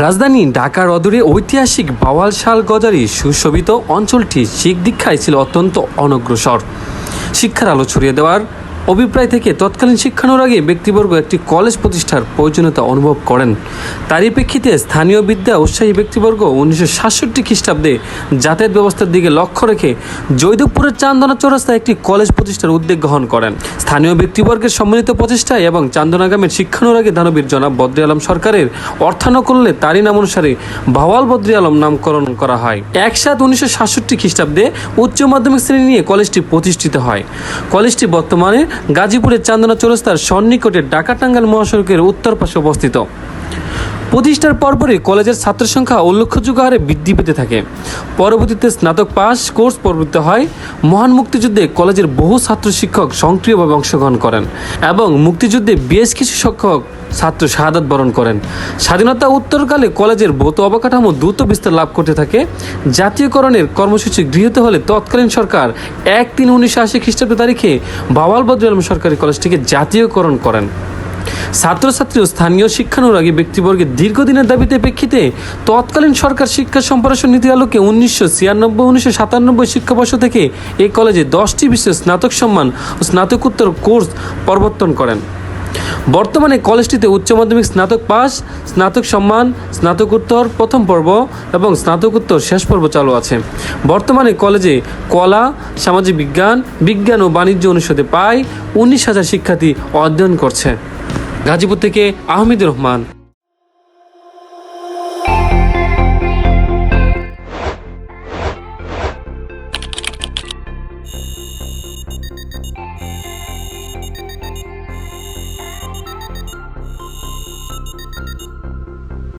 রাজধানী ঢাকার অদূরে ঐতিহাসিক বাওয়াল শাল গজারি সুশোভিত অঞ্চলটি শিখ দীক্ষায় ছিল অত্যন্ত অনগ্রসর। শিক্ষার আলো ছড়িয়ে দেওয়ার অভিপ্রায় থেকে তৎকালীন শিক্ষানুরাগে ব্যক্তিবর্গ একটি কলেজ প্রতিষ্ঠার প্রয়োজনীয়তা অনুভব করেন। তারই প্রেক্ষিতে স্থানীয় বিদ্যা উৎসাহী ব্যক্তিবর্গ উনিশশো সাতষট্টি খ্রিস্টাব্দে যাতায়াত ব্যবস্থার দিকে লক্ষ্য রেখে জৈদপুরের চান্দনা চৌরাস্তায় একটি কলেজ প্রতিষ্ঠার উদ্যোগ গ্রহণ করেন। স্থানীয় ব্যক্তিবর্গের সম্মিলিত প্রচেষ্টায় এবং চান্দনা চান্দনাগামের শিক্ষানুরাগে দানবীর জনাব বদ্রি আলম সরকারের অর্থানুকূল্যে তারই নাম অনুসারে ভাওয়াল বদ্রি আলম নামকরণ করা হয়। এক সাত উনিশশো সাতষট্টি খ্রিস্টাব্দে উচ্চ মাধ্যমিক শ্রেণি নিয়ে কলেজটি প্রতিষ্ঠিত হয়। কলেজটি বর্তমানে গাজীপুরের চান্দনা চৌরাস্তার সন্নিকটে ডাকাটাঙ্গাল মহাসড়কের উত্তর পাশে অবস্থিত। প্রতিষ্ঠার পরপরই কলেজের ছাত্র সংখ্যা উল্লেখযোগ্য হারে বৃদ্ধি পেতে থাকে। পরবর্তীতে স্নাতক পাস কোর্স প্রবৃত্ত হয়। মহান মুক্তিযুদ্ধে কলেজের বহু ছাত্র শিক্ষক সক্রিয়ভাবে অংশগ্রহণ করেন এবং মুক্তিযুদ্ধে বেশ কিছু শিক্ষক ছাত্র শাহাদাত বরণ করেন। স্বাধীনতা উত্তরকালে কলেজের ভৌত অবকাঠামো দ্রুত বিস্তার লাভ করতে থাকে। জাতীয়করণের কর্মসূচি গৃহীত হলে তৎকালীন সরকার এক তিন উনিশশো আশি খ্রিস্টাব্দ তারিখে বাওয়াল বদ্র আলম সরকারি কলেজটিকে জাতীয়করণ করেন। ছাত্রছাত্রী ও স্থানীয় শিক্ষানুরাগী ব্যক্তিবর্গের দীর্ঘদিনের দাবিতে প্রেক্ষিতে তৎকালীন সরকার শিক্ষা সম্প্রসারণ নীতি আলোকে উনিশশো ছিয়ানব্বই, উনিশশো সাতানব্বই শিক্ষাবর্ষ থেকে এই কলেজে দশটি বিষয়ে স্নাতক সম্মান ও স্নাতকোত্তর কোর্স প্রবর্তন করেন। বর্তমানে কলেজটিতে উচ্চ মাধ্যমিক স্নাতক পাস, স্নাতক সম্মান, স্নাতকোত্তর প্রথম পর্ব এবং স্নাতকোত্তর শেষ পর্ব চালু আছে। বর্তমানে কলেজে কলা, সামাজিক বিজ্ঞান বিজ্ঞান ও বাণিজ্য অনুষদে প্রায় উনিশ হাজার শিক্ষার্থী অধ্যয়ন করছে। গাজীপুর থেকে আহমেদুর রহমান।